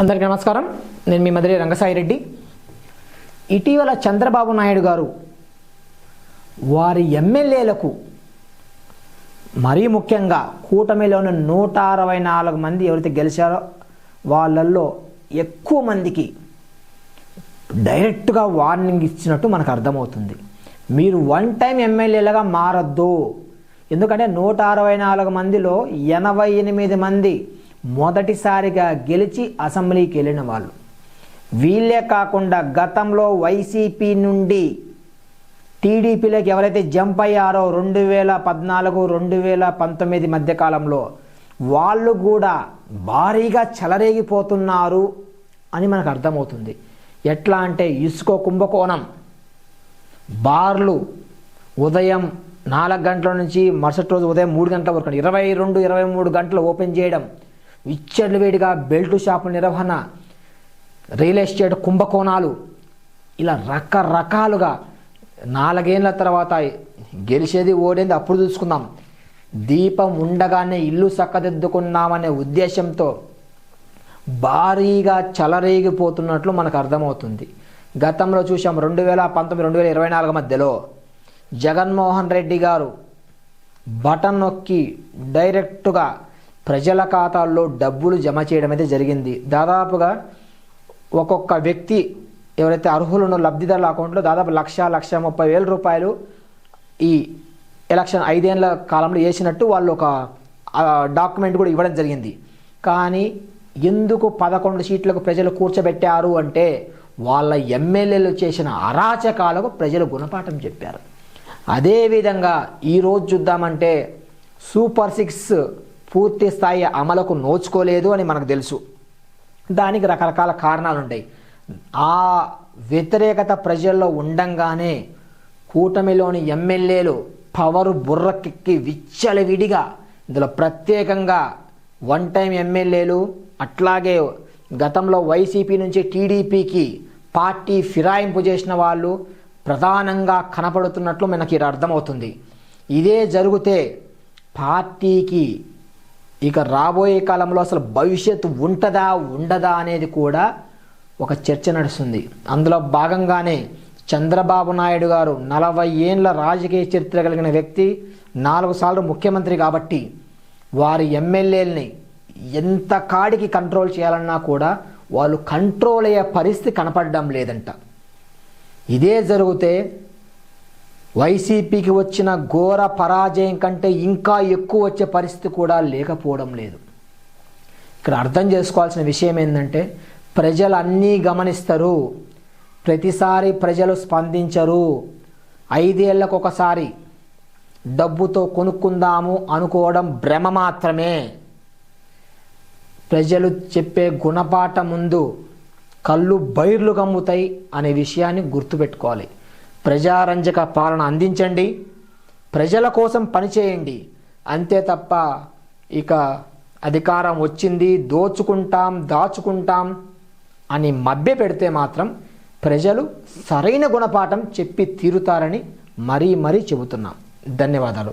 అందరికీ నమస్కారం. నేను మీ మధురి రంగసాయి రెడ్డి. ఇటీవల చంద్రబాబు నాయుడు గారు వారి ఎమ్మెల్యేలకు మరీ ముఖ్యంగా కూటమిలోని నూట అరవై నాలుగు మంది ఎవరైతే గెలిచారో వాళ్ళల్లో ఎక్కువ మందికి డైరెక్ట్గా వార్నింగ్ ఇచ్చినట్టు మనకు అర్థమవుతుంది. మీరు వన్ టైం ఎమ్మెల్యేలుగా మారద్దు. ఎందుకంటే నూట అరవై నాలుగు మందిలో ఎనభై ఎనిమిది మంది మొదటిసారిగా గెలిచి అసెంబ్లీకి వెళ్ళిన వాళ్ళు. వీళ్ళే కాకుండా గతంలో వైసీపీ నుండి టీడీపీలోకి ఎవరైతే జంప్ అయ్యారో రెండు వేల పద్నాలుగు రెండు వేల పంతొమ్మిది మధ్యకాలంలో వాళ్ళు కూడా భారీగా చెలరేగిపోతున్నారు అని మనకు అర్థమవుతుంది. ఎట్లా అంటే ఇసుక కుంభకోణం. బార్లు ఉదయం నాలుగు గంటల నుంచి మరుసటి రోజు ఉదయం మూడు గంటల వరకు ఇరవై రెండు ఇరవై మూడు గంటలు ఓపెన్ చేయడం విచ్చర్లు వేడిగా బెల్టు షాపు నిర్వహణ రియల్ ఎస్టేట్ కుంభకోణాలు ఇలా రకరకాలుగా నాలుగేళ్ళ తర్వాత గెలిచేది ఓడేది అప్పుడు చూసుకుందాం. దీపం ఉండగానే ఇల్లు చక్కదిద్దుకున్నామనే ఉద్దేశంతో భారీగా చలరేగిపోతున్నట్లు మనకు అర్థమవుతుంది. గతంలో చూసాం రెండు వేల పంతొమ్మిది రెండు వేల ఇరవై నాలుగు మధ్యలో జగన్మోహన్ రెడ్డి గారు బటన్ నొక్కి డైరెక్ట్గా ప్రజల ఖాతాల్లో డబ్బులు జమ చేయడం అయితే జరిగింది. దాదాపుగా ఒక్కొక్క వ్యక్తి ఎవరైతే అర్హులను లబ్ధిదారుల అకౌంట్లో దాదాపు లక్ష లక్ష ముప్పై వేల రూపాయలు ఈ ఎలక్షన్ ఐదేళ్ళ కాలంలో వేసినట్టు వాళ్ళు ఒక డాక్యుమెంట్ కూడా ఇవ్వడం జరిగింది. కానీ ఎందుకు పదకొండు సీట్లకు ప్రజలు కూర్చోబెట్టారు అంటే వాళ్ళ ఎమ్మెల్యేలు చేసిన అరాచకాలకు ప్రజలు గుణపాఠం చెప్పారు. అదేవిధంగా ఈరోజు చూద్దామంటే సూపర్ సిక్స్ పూర్తి స్థాయి అమలుకు నోచుకోలేదు అని మనకు తెలుసు. దానికి రకరకాల కారణాలు ఉంటాయి ఆ వ్యతిరేకత ప్రజల్లో ఉండంగానే కూటమిలోని ఎమ్మెల్యేలు పవరు బుర్రకెక్కి విచ్చలవిడిగా ఇందులో ప్రత్యేకంగా వన్ టైం ఎమ్మెల్యేలు అట్లాగే గతంలో వైసీపీ నుంచి టీడీపీకి పార్టీ ఫిరాయింపు చేసిన వాళ్ళు ప్రధానంగా కనపడుతున్నట్లు మనకి ఇది అర్థమవుతుంది. ఇదే జరిగితే పార్టీకి ఇక రాబోయే కాలంలో అసలు భవిష్యత్తు ఉంటుందా ఉండదా అనేది కూడా ఒక చర్చ నడుస్తుంది. అందులో భాగంగానే చంద్రబాబు నాయుడు గారు నలభై ఏండ్ల రాజకీయ చరిత్ర కలిగిన వ్యక్తి నాలుగు సార్లు ముఖ్యమంత్రి కాబట్టి వారి ఎమ్మెల్యేలని ఎంత కాడికి కంట్రోల్ చేయాలన్నా కూడా వాళ్ళు కంట్రోల్ అయ్యే పరిస్థితి కనపడడం లేదంట. ఇదే జరిగితే వైసీపీకి వచ్చిన ఘోర పరాజయం కంటే ఇంకా ఎక్కువ వచ్చే పరిస్థితి కూడా లేకపోవడం లేదు. ఇక్కడ అర్థం చేసుకోవాల్సిన విషయం ఏంటంటే ప్రజలు అన్నీ గమనిస్తారు. ప్రతిసారి ప్రజలు స్పందించరు. ఐదేళ్ళకు ఒకసారి డబ్బుతో కొనుక్కుందాము అనుకోవడం భ్రమ మాత్రమే. ప్రజలు చెప్పే గుణపాఠ ముందు కళ్ళు బైర్లు కమ్ముతాయి అనే విషయాన్ని గుర్తుపెట్టుకోవాలి. ప్రజారంజక పాలన అందించండి. ప్రజల కోసం పనిచేయండి అంతే తప్ప ఇక అధికారం వచ్చింది దోచుకుంటాం దాచుకుంటాం అని మభ్య పెడితే మాత్రం ప్రజలు సరైన గుణపాఠం చెప్పి తీరుతారని మరీ మరీ చెబుతున్నాం. ధన్యవాదాలు.